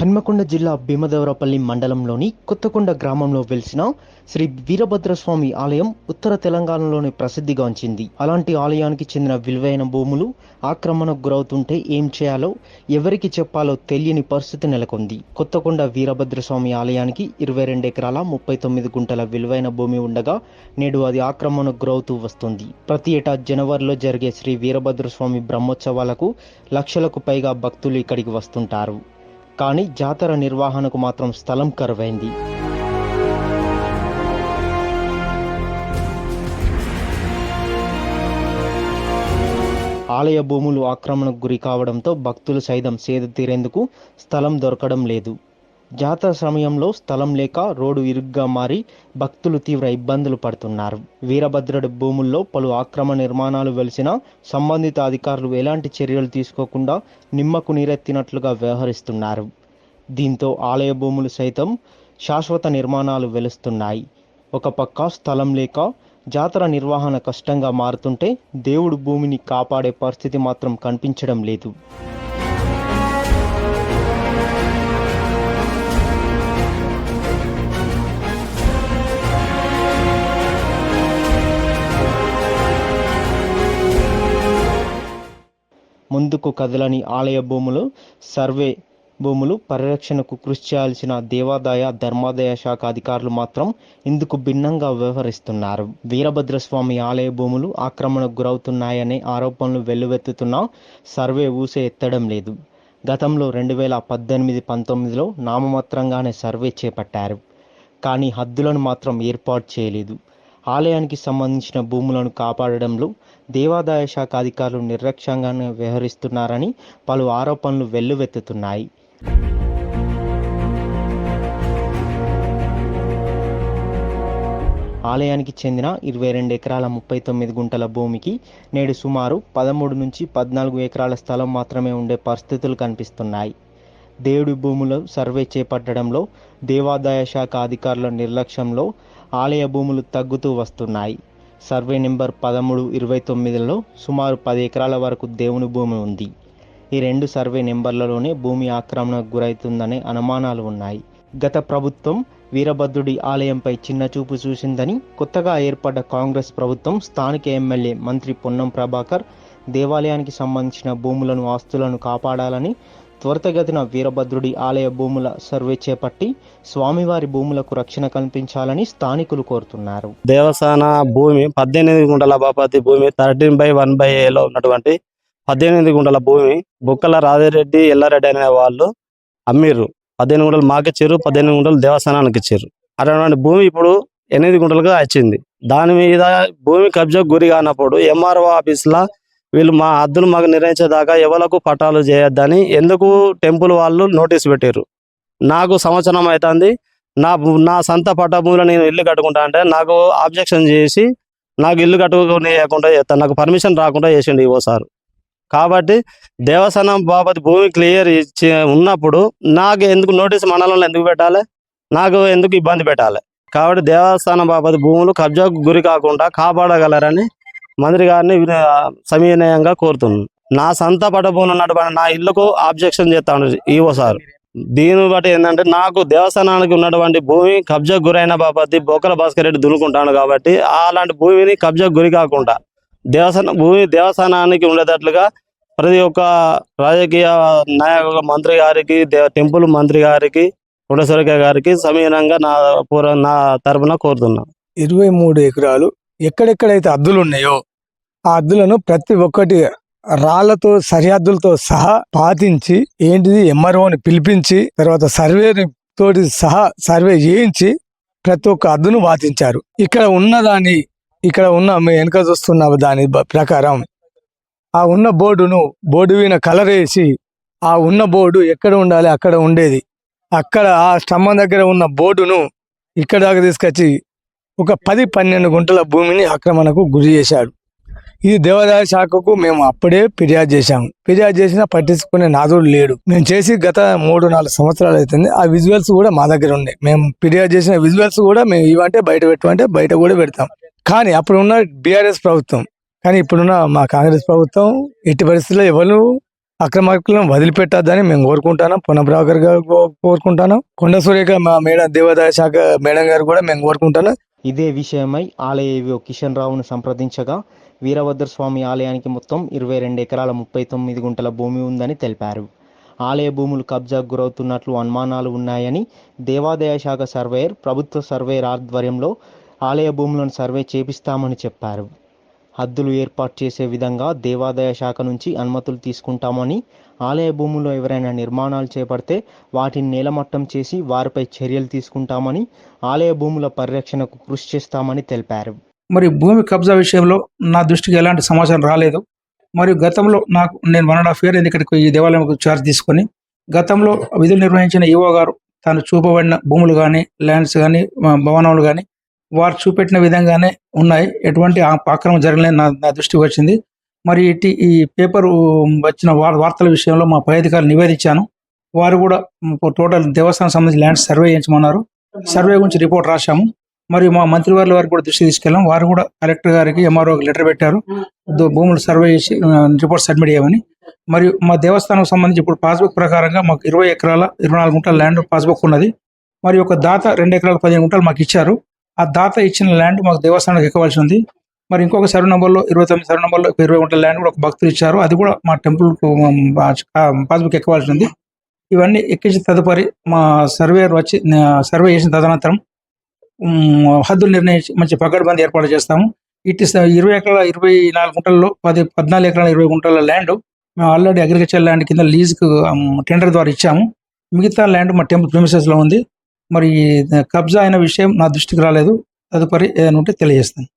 హన్మకొండ జిల్లా భీమదేవరపల్లి మండలంలోని కొత్తకొండ గ్రామంలో వెలిసిన శ్రీ వీరభద్రస్వామి ఆలయం ఉత్తర తెలంగాణలోని ప్రసిద్ధిగాంచింది అలాంటి ఆలయానికి చెందిన విలువైన భూములు ఆక్రమణకు గురవుతుంటే ఏం చేయాలో ఎవరికి చెప్పాలో తెలియని పరిస్థితి నెలకొంది. కొత్తకొండ వీరభద్రస్వామి ఆలయానికి ఇరవై రెండు ఎకరాల ముప్పై తొమ్మిది గుంటల విలువైన భూమి ఉండగా నేడు అది ఆక్రమణకు గురవుతూ వస్తుంది. ప్రతి ఏటా జనవరిలో జరిగే శ్రీ వీరభద్రస్వామి బ్రహ్మోత్సవాలకు లక్షలకు పైగా భక్తులు ఇక్కడికి వస్తుంటారు. కానీ జాతర నిర్వహణకు మాత్రం స్థలం కరువైంది. ఆలయ భూములు ఆక్రమణకు గురి కావడంతో భక్తులు సైతం సేద తీరేందుకు స్థలం దొరకడం లేదు. జాతర సమయంలో స్థలం లేక రోడ్డు ఇరుగ్గా మారి భక్తులు తీవ్ర ఇబ్బందులు పడుతున్నారు. వీరభద్రుడి భూముల్లో పలు ఆక్రమణ నిర్మాణాలు వెలిసినా సంబంధిత అధికారులు ఎలాంటి చర్యలు తీసుకోకుండా నిమ్మకు నీరెత్తినట్లుగా వ్యవహరిస్తున్నారు. దీంతో ఆలయ భూములు సైతం శాశ్వత నిర్మాణాలు వెలుస్తున్నాయి. ఒక పక్క స్థలం లేక జాతర నిర్వహణ కష్టంగా మారుతుంటే దేవుడు భూమిని కాపాడే పరిస్థితి మాత్రం కనిపించడం లేదు. ముందుకు కదలని ఆలయ భూములు సర్వే భూములు పరిరక్షణకు కృషి చేయాల్సిన దేవాదాయ ధర్మాదాయ శాఖ అధికారులు మాత్రం ఇందుకు భిన్నంగా వ్యవహరిస్తున్నారు. వీరభద్రస్వామి ఆలయ భూములు ఆక్రమణకు గురవుతున్నాయనే ఆరోపణలు వెల్లువెత్తుతున్నా సర్వే ఊసే ఎత్తడం లేదు. గతంలో రెండు వేల పద్దెనిమిది పంతొమ్మిదిలో నామమాత్రంగానే సర్వే చేపట్టారు. కానీ హద్దులను మాత్రం ఏర్పాటు చేయలేదు. ఆలయానికి సంబంధించిన భూములను కాపాడడంలో దేవాదాయ శాఖ అధికారులు నిర్లక్ష్యంగానే వ్యవహరిస్తున్నారని పలు ఆరోపణలు వెల్లువెత్తుతున్నాయి. ఆలయానికి చెందిన ఇరవై రెండు ఎకరాల ముప్పై తొమ్మిది గుంటల భూమికి నేడు సుమారు పదమూడు నుంచి పద్నాలుగు ఎకరాల స్థలం మాత్రమే ఉండే పరిస్థితులు కనిపిస్తున్నాయి. దేవుడి భూములు సర్వే చేపట్టడంలో దేవాదాయ శాఖ అధికారుల నిర్లక్ష్యంలో ఆలయ భూములు తగ్గుతూ వస్తున్నాయి. సర్వే నెంబర్ పదమూడు ఇరవై తొమ్మిదిలో సుమారు పది ఎకరాల వరకు దేవుని భూమి ఉంది. ఈ రెండు సర్వే నెంబర్లలోనే భూమి ఆక్రమణకు గురవుతుందనే అనుమానాలు ఉన్నాయి. గత ప్రభుత్వం వీరభద్రుడి ఆలయంపై చిన్న చూపు చూసిందని కొత్తగా ఏర్పడ్డ కాంగ్రెస్ ప్రభుత్వం స్థానిక ఎమ్మెల్యే మంత్రి పొన్నం ప్రభాకర్ దేవాలయానికి సంబంధించిన భూములను ఆస్తులను కాపాడాలని త్వరితగతిన వీరభద్రుడి ఆలయ భూముల సర్వే చేపట్టి స్వామివారి భూములకు రక్షణ కల్పించాలని స్థానికులు కోరుతున్నారు. దేవస్థాన భూమి పద్దెనిమిది గుంటల బాపతి భూమి థర్టీన్ బై వన్ బై ఏలో ఉన్నటువంటి పద్దెనిమిది గుంటల భూమి బుక్కల రాజిరెడ్డి ఎల్లారెడ్డి అనే వాళ్ళు అమ్మిర్రు. పద్దెనిమిది గుంటలు మాకు ఇచ్చారు పద్దెనిమిది గుంటలు దేవస్థానానికి ఇచ్చారు. అటువంటి భూమి ఇప్పుడు ఎనిమిది గుంటలుగా వచ్చింది. దాని మీద భూమి కబ్జా గురి కానప్పుడు ఎంఆర్ఓ ఆఫీస్లో వీళ్ళు మా హద్దులు మాకు నిర్ణయించేదాకా ఎవలకు పట్టాలు చేయొద్దని ఎందుకు టెంపుల్ వాళ్ళు నోటీస్ పెట్టారు నాకు సంవత్సరం అవుతుంది నా నా సొంత పట్టభూమిలో నేను ఇల్లు కట్టుకుంటా అంటే నాకు ఆబ్జెక్షన్ చేసి నాకు ఇల్లు కట్టుకునేయకుండా చేస్తాను నాకు పర్మిషన్ రాకుండా చేసిండు ఈవో కాబట్టి దేవస్థానం బాబతి భూమి క్లియర్ ఇచ్చి ఉన్నప్పుడు నాకు ఎందుకు నోటీస్ మండలంలో ఎందుకు పెట్టాలి? నాకు ఎందుకు ఇబ్బంది పెట్టాలి? కాబట్టి దేవస్థానం బాబతి భూములు కబ్జాకు గురి కాకుండా కాపాడగలరని మంత్రి గారిని విన- సమీనయంగా కోరుతున్నాను. నా సొంత పడబోనున్నటువంటి ఉన్నటువంటి నా ఇల్లుకు ఆబ్జెక్షన్ చేస్తాను ఈవో సార్. దీని బట్టి ఏంటంటే నాకు దేవస్థానానికి ఉన్నటువంటి భూమి కబ్జా గురైన బాపతి బొక్కల భాస్కర్ రెడ్డి దున్నుకుంటాను కాబట్టి అలాంటి భూమిని కబ్జా గురి కాకుండా దేవస్థానం భూమి దేవస్థానానికి ఉండేటట్లుగా ప్రతి ఒక్క రాజకీయ నాయక మంత్రి గారికి దే- టెంపుల్ మంత్రి గారికి ఉండేశ్వరిక గారికి సమీనంగా నా పూర్వ నా తరపున కోరుతున్నా ఇరవై మూడు ఎకరాలు ఎక్కడెక్కడైతే అద్దులు ఉన్నాయో ఆ అద్దులను ప్రతి ఒక్కటి రాళ్ళతో సరిహద్దులతో సహా పాతించి ఏంటిది ఎంఆర్ఓని పిలిపించి తర్వాత సర్వే తోటి సహా సర్వే చేయించి ప్రతి ఒక్క అద్దును వాతించారు ఇక్కడ ఉన్నదాన్ని ఇక్కడ ఉన్న మీ వెనక చూస్తున్న దాని ప్రకారం ఆ ఉన్న బోర్డును బోర్డు మీద కలర్ వేసి ఆ ఉన్న బోర్డు ఎక్కడ ఉండాలి అక్కడ ఉండేది. అక్కడ ఆ స్తంభం దగ్గర ఉన్న బోర్డును ఇక్కడ దాకా తీసుకొచ్చి ఒక పది పన్నెండు గుంటల భూమిని ఆక్రమణకు గురి చేశాడు. ఇది దేవాదాయ శాఖకు మేము అప్పుడే ఫిర్యాదు చేశాము. ఫిర్యాదు చేసినా పట్టించుకునే నాదుడు లేడు. మేము చేసి గత మూడు నాలుగు సంవత్సరాలు అవుతుంది ఆ విజువల్స్ కూడా మా దగ్గర ఉన్నాయి. మేము ఫిర్యాదు చేసిన విజువల్స్ కూడా మేము ఇవంటే బయట పెట్టమంటే బయట కూడా పెడతాం. కానీ అప్పుడు ఉన్న బీఆర్ఎస్ ప్రభుత్వం కానీ ఇప్పుడున్న మా కాంగ్రెస్ ప్రభుత్వం ఎట్టి పరిస్థితుల్లో ఎవరు అక్రమార్కులను వదిలిపెట్టద్దని మేము కోరుకుంటున్నాం. పునఃప్రాకర్ గారు కోరుకుంటున్నాం. కొండ సూర్యక మా మేడం దేవాదాయ శాఖ మేడం గారు కూడా మేము కోరుకుంటున్నాం. ఇదే విషయమై ఆలయ ఏవో కిషన్ రావును సంప్రదించగా వీరభద్ర స్వామి ఆలయానికి మొత్తం ఇరవై రెండు ఎకరాల ముప్పై తొమ్మిది గుంటల భూమి ఉందని తెలిపారు. ఆలయ భూములు కబ్జాకు గురవుతున్నట్లు అనుమానాలు ఉన్నాయని దేవాదాయ శాఖ సర్వేయర్ ప్రభుత్వ సర్వేయర్ ఆధ్వర్యంలో ఆలయ భూములను సర్వే చేపిస్తామని చెప్పారు. హద్దులు ఏర్పాటు చేసే విధంగా దేవాదాయ శాఖ నుంచి అనుమతులు తీసుకుంటామని ఆలయ భూముల్లో ఎవరైనా నిర్మాణాలు చేపడితే వాటిని నేలమట్టం చేసి వారిపై చర్యలు తీసుకుంటామని ఆలయ భూముల పరిరక్షణకు కృషి చేస్తామని తెలిపారు. మరి భూమి కబ్జా విషయంలో నా దృష్టికి ఎలాంటి సమాచారం రాలేదు. మరియు గతంలో నాకు నేను వన్ అండ్ హాఫ్ ఇయర్ ఇక్కడికి ఈ దేవాలయంకు ఛార్జ్ తీసుకొని గతంలో విధులు నిర్వహించిన ఈవో గారు తాను చూపబడిన భూములు కానీ ల్యాండ్స్ కానీ భవనాలు కానీ వారు చూపెట్టిన విధంగానే ఉన్నాయి. ఎటువంటి ఆ- ఆక్రమణ నా నా దృష్టికి వచ్చింది. మరి ఇటు ఈ పేపర్ వచ్చిన వార్- వార్తల విషయంలో మా పై అధికారులు నివేదించాను. వారు కూడా టోటల్ దేవస్థానం సంబంధించి ల్యాండ్ సర్వే చేయించమన్నారు. సర్వే గురించి రిపోర్ట్ రాశాము. మరియు మా మంత్రి వారి వారికి కూడా దృష్టి తీసుకెళ్ళాం. వారు కూడా కలెక్టర్ గారికి ఎంఆర్ఓ లెటర్ పెట్టారు. భూములు సర్వే చేసి రిపోర్ట్ సబ్మిట్ చేయమని. మరియు మా దేవస్థానం సంబంధించి ఇప్పుడు పాస్బుక్ ప్రకారంగా మాకు ఇరవై ఎకరాల ఇరవై నాలుగు గుంటల ల్యాండ్ పాస్బుక్ ఉన్నది. మరి ఒక దాత రెండు ఎకరాల పదిహేను గుంటలు మాకు ఇచ్చారు. ఆ దాత ఇచ్చిన ల్యాండ్ మాకు దేవస్థానానికి ఎక్కవలసి ఉంది. మరి ఇంకొక సర్వే నెంబర్లో ఇరవై తొమ్మిది సర్వ్ నెంబర్లో ఇరవై గుంటల ల్యాండ్ కూడా ఒక భక్తులు ఇచ్చారు. అది కూడా మా టెంపుల్ పాస్బుక్ ఎక్కవలసి ఉంది. ఇవన్నీ ఎక్కించిన తదుపరి మా సర్వేయర్ వచ్చి సర్వే చేసిన తదనంతరం హద్దులు నిర్ణయించి మంచి పగడ్బందీ ఏర్పాటు చేస్తాము. ఇటు ఇరవై ఎకరాల ఇరవై నాలుగు గుంటల్లో పది పద్నాలుగు ఎకరాల ఇరవై గుంటల ల్యాండ్ మేము ఆల్రెడీ అగ్రికల్చర్ ల్యాండ్ కింద లీజ్కు టెండర్ ద్వారా ఇచ్చాము. మిగతా ల్యాండ్ మా టెంపుల్ ప్రిమిసెస్లో ఉంది. మరి కబ్జా అయిన విషయం నా దృష్టికి రాలేదు. తదుపరి ఏదైనా ఉంటే తెలియజేస్తాను.